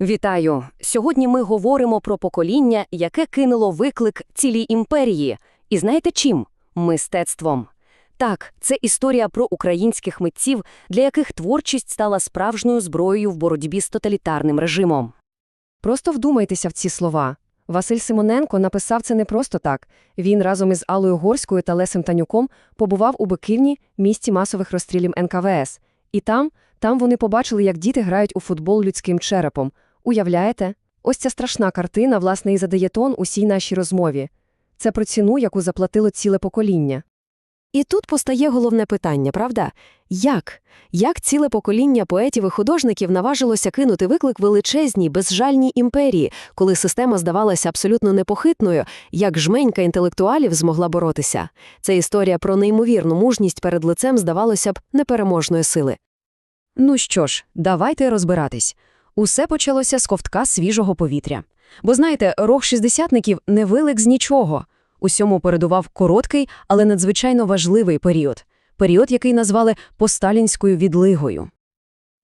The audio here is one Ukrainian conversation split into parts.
Вітаю! Сьогодні ми говоримо про покоління, яке кинуло виклик цілій імперії. І знаєте чим? Мистецтвом. Так, це історія про українських митців, для яких творчість стала справжньою зброєю в боротьбі з тоталітарним режимом. Просто вдумайтеся в ці слова. Василь Симоненко написав це не просто так. Він разом із Аллою Горською та Лесем Танюком побував у Биківні, місті масових розстрілів НКВС. І там, там вони побачили, як діти грають у футбол людським черепом. Уявляєте? Ось ця страшна картина, власне, і задає тон усій нашій розмові. Це про ціну, яку заплатило ціле покоління. І тут постає головне питання, правда? Як? Як ціле покоління поетів і художників наважилося кинути виклик величезній, безжальній імперії, коли система здавалася абсолютно непохитною, як жменька інтелектуалів змогла боротися? Це історія про неймовірну мужність перед лицем, здавалося б, непереможної сили. Ну що ж, давайте розбиратись. Усе почалося з ковтка свіжого повітря. Бо знаєте, рог шістдесятників не вилик з нічого. Усьому передував короткий, але надзвичайно важливий період. Період, який назвали посталінською відлигою.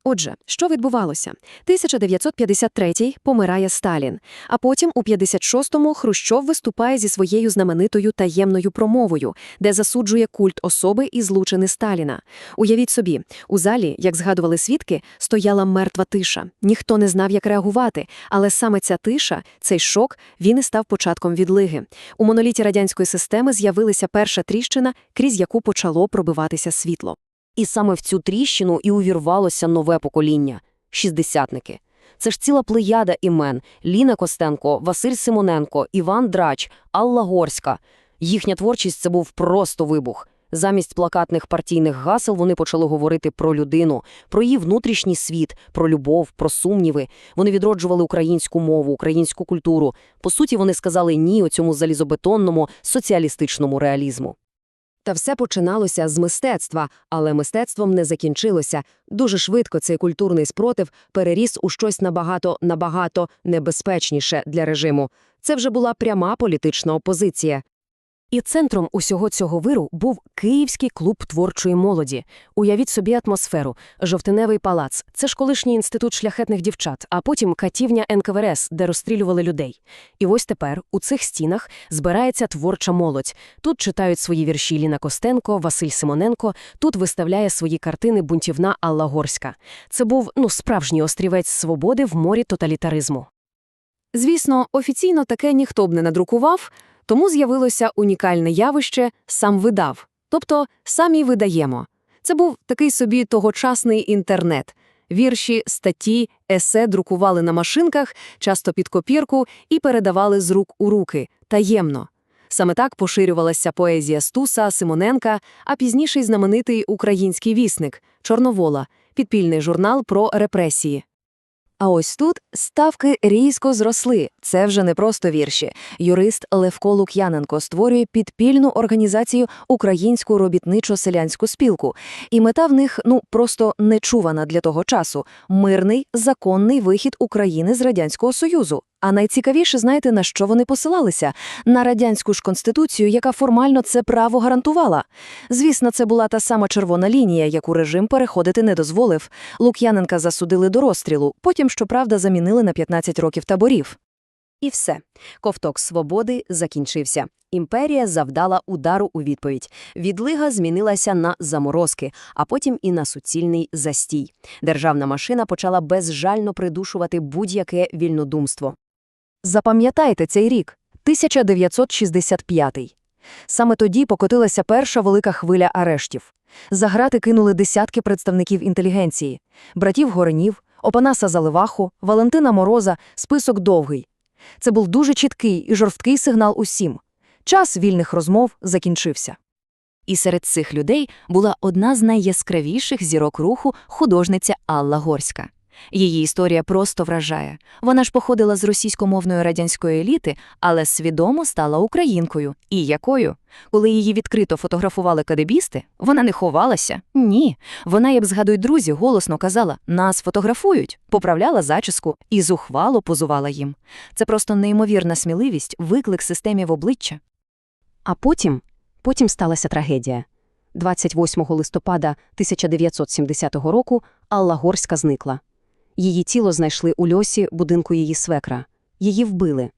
Отже, що відбувалося? 1953-й помирає Сталін, а потім у 56-му Хрущов виступає зі своєю знаменитою таємною промовою, де засуджує культ особи і злучини Сталіна. Уявіть собі, у залі, як згадували свідки, стояла мертва тиша. Ніхто не знав, як реагувати, але саме ця тиша, цей шок, він і став початком відлиги. У моноліті радянської системи з'явилася перша тріщина, крізь яку почало пробиватися світло. І саме в цю тріщину і увірвалося нове покоління – шістдесятники. Це ж ціла плеяда імен – Ліна Костенко, Василь Симоненко, Іван Драч, Алла Горська. Їхня творчість – це був просто вибух. Замість плакатних партійних гасел вони почали говорити про людину, про її внутрішній світ, про любов, про сумніви. Вони відроджували українську мову, українську культуру. По суті, вони сказали «ні» оцьому залізобетонному соціалістичному реалізму. Та все починалося з мистецтва, але мистецтвом не закінчилося. Дуже швидко цей культурний спротив переріс у щось набагато, набагато небезпечніше для режиму. Це вже була пряма політична опозиція. І центром усього цього виру був Київський клуб творчої молоді. Уявіть собі атмосферу. Жовтиневий палац – це ж колишній інститут шляхетних дівчат, а потім катівня НКВРС, де розстрілювали людей. І ось тепер у цих стінах збирається творча молодь. Тут читають свої вірші Ліна Костенко, Василь Симоненко, тут виставляє свої картини бунтівна Алла Горська. Це був, ну, справжній острівець свободи в морі тоталітаризму. Звісно, офіційно таке ніхто б не надрукував, тому з'явилося унікальне явище «сам видав», тобто «самі видаємо». Це був такий собі тогочасний інтернет. Вірші, статті, есе друкували на машинках, часто під копірку, і передавали з рук у руки, таємно. Саме так поширювалася поезія Стуса, Симоненка, а пізніше й знаменитий український вісник Чорновола, підпільний журнал про репресії. А ось тут ставки різко зросли. Це вже не просто вірші. Юрист Левко Лук'яненко створює підпільну організацію Українську робітничо-селянську спілку. І мета в них, ну, просто нечувана для того часу – мирний, законний вихід України з Радянського Союзу. А найцікавіше, знаєте, на що вони посилалися? На радянську ж конституцію, яка формально це право гарантувала. Звісно, це була та сама червона лінія, яку режим переходити не дозволив. Лук'яненка засудили до розстрілу, потім, щоправда, замінили на 15 років таборів. І все. Ковток свободи закінчився. Імперія завдала удару у відповідь. Відлига змінилася на заморозки, а потім і на суцільний застій. Державна машина почала безжально придушувати будь-яке вільнодумство. Запам'ятайте цей рік – 1965. Саме тоді покотилася перша велика хвиля арештів. За грати кинули десятки представників інтелігенції – братів Горенів, Опанаса Заливаху, Валентина Мороза, список довгий. Це був дуже чіткий і жорсткий сигнал усім. Час вільних розмов закінчився. І серед цих людей була одна з найяскравіших зірок руху художниця Алла Горська. Її історія просто вражає. Вона ж походила з російськомовної радянської еліти, але свідомо стала українкою. І якою? Коли її відкрито фотографували кадебісти, вона не ховалася. Ні. Вона, як згадують друзі, голосно казала «нас фотографують», поправляла зачіску і зухвало позувала їм. Це просто неймовірна сміливість, виклик системі в обличчя. А потім, потім сталася трагедія. 28 листопада 1970 року Алла Горська зникла. Її тіло знайшли у льосі будинку її свекра. Її вбили.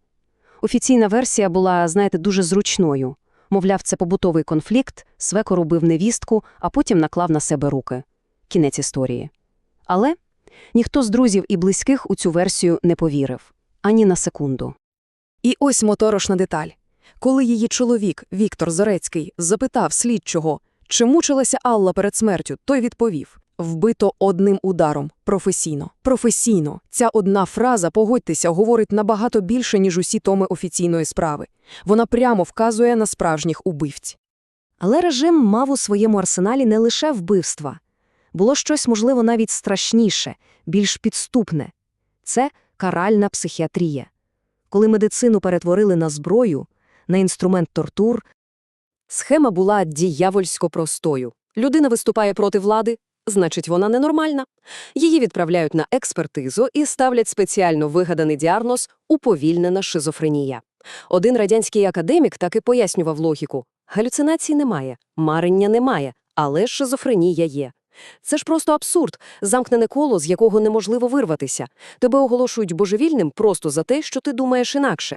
Офіційна версія була, знаєте, дуже зручною. Мовляв, це побутовий конфлікт, свекор убив невістку, а потім наклав на себе руки. Кінець історії. Але ніхто з друзів і близьких у цю версію не повірив. Ані на секунду. І ось моторошна деталь. Коли її чоловік, Віктор Зорецький, запитав слідчого, чи мучилася Алла перед смертю, той відповів – вбито одним ударом, професійно. Професійно. Ця одна фраза, погодьтеся, говорить набагато більше, ніж усі томи офіційної справи. Вона прямо вказує на справжніх убивць. Але режим мав у своєму арсеналі не лише вбивства. Було щось, можливо, навіть страшніше, більш підступне. Це каральна психіатрія. Коли медицину перетворили на зброю, на інструмент тортур, Схема була діявольсько простою. Людина виступає проти влади, значить, вона ненормальна. Її відправляють на експертизу і ставлять спеціально вигаданий діагноз уповільнена шизофренія. Один радянський академік так і пояснював логіку. Галюцинацій немає, марення немає, але шизофренія є. Це ж просто абсурд, замкнене коло, з якого неможливо вирватися. Тебе оголошують божевільним просто за те, що ти думаєш інакше.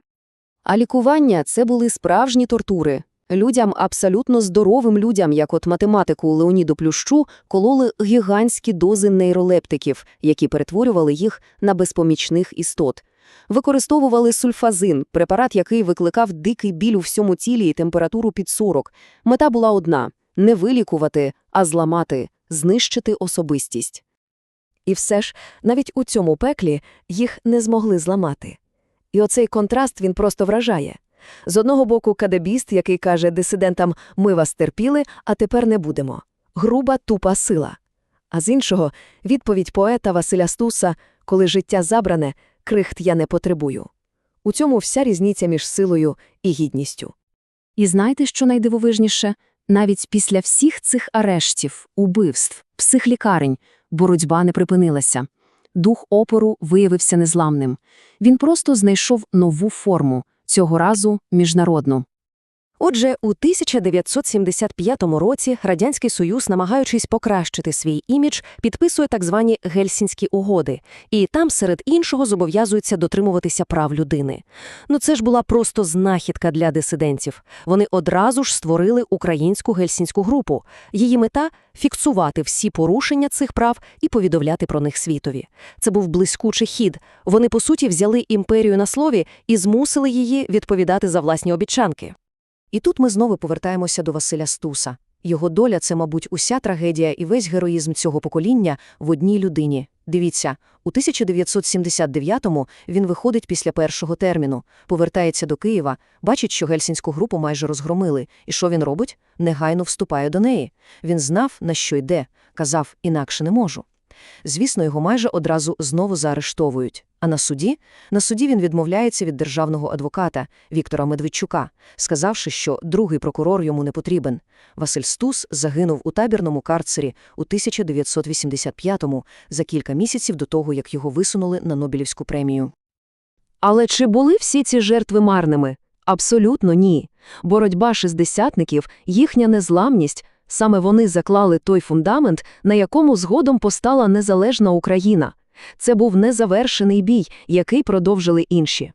А лікування – це були справжні тортури. Людям, абсолютно здоровим людям, як от математику Леоніду Плющу, кололи гігантські дози нейролептиків, які перетворювали їх на безпомічних істот. Використовували сульфазин, препарат, який викликав дикий біль у всьому тілі і температуру під 40. Мета була одна – не вилікувати, а зламати, знищити особистість. І все ж, навіть у цьому пеклі їх не змогли зламати. І оцей контраст він просто вражає. З одного боку кадебіст, який каже дисидентам «ми вас терпіли, а тепер не будемо». Груба, тупа сила. А з іншого – відповідь поета Василя Стуса «коли життя забране, крихт я не потребую». У цьому вся різниця між силою і гідністю. І знаєте, що найдивовижніше? Навіть після всіх цих арештів, убивств, психлікарень боротьба не припинилася. Дух опору виявився незламним. Він просто знайшов нову форму, цього разу міжнародну. Отже, у 1975 році Радянський Союз, намагаючись покращити свій імідж, підписує так звані Гельсінські угоди, і там, серед іншого, зобов'язується дотримуватися прав людини. Ну це ж була просто знахідка для дисидентів. Вони одразу ж створили українську гельсінську групу. Її мета фіксувати всі порушення цих прав і повідомляти про них світові. Це був блискучий хід. Вони, по суті, взяли імперію на слові і змусили її відповідати за власні обіцянки. І тут ми знову повертаємося до Василя Стуса. Його доля – це, мабуть, уся трагедія і весь героїзм цього покоління в одній людині. Дивіться, у 1979-му він виходить після першого терміну, повертається до Києва, бачить, що гельсінську групу майже розгромили. І що він робить? Негайно вступає до неї. Він знав, на що йде, казав, інакше не можу. Звісно, його майже одразу знову заарештовують. А на суді? На суді він відмовляється від державного адвоката Віктора Медведчука, сказавши, що другий прокурор йому не потрібен. Василь Стус загинув у табірному карцері у 1985-му, за кілька місяців до того, як його висунули на Нобелівську премію. Але чи були всі ці жертви марними? Абсолютно ні. Боротьба шістдесятників, їхня незламність – саме вони заклали той фундамент, на якому згодом постала незалежна Україна. Це був незавершений бій, який продовжили інші.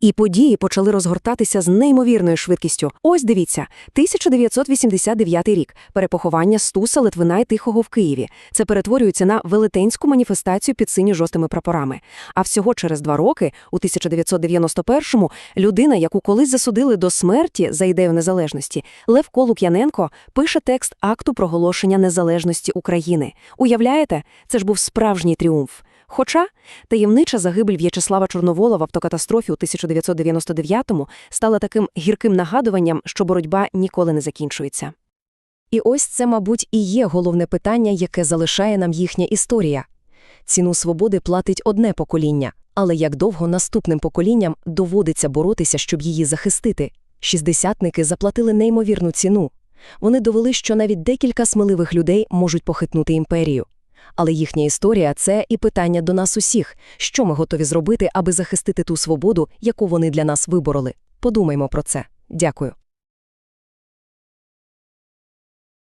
І події почали розгортатися з неймовірною швидкістю. Ось дивіться, 1989 рік. Перепоховання Стуса, Литвина і Тихого в Києві. Це перетворюється на велетенську маніфестацію під сині-жовтими прапорами. А всього через два роки, у 1991-му, людина, яку колись засудили до смерті за ідею незалежності, Левко Лук'яненко пише текст акту проголошення незалежності України. Уявляєте? Це ж був справжній тріумф. Хоча таємнича загибель В'ячеслава Чорновола в автокатастрофі у 1999-му стала таким гірким нагадуванням, що боротьба ніколи не закінчується. І ось це, мабуть, і є головне питання, яке залишає нам їхня історія. Ціну свободи платить одне покоління, але як довго наступним поколінням доводиться боротися, щоб її захистити? Шістдесятники заплатили неймовірну ціну. Вони довели, що навіть декілька сміливих людей можуть похитнути імперію. Але їхня історія – це і питання до нас усіх. Що ми готові зробити, аби захистити ту свободу, яку вони для нас вибороли? Подумаймо про це. Дякую.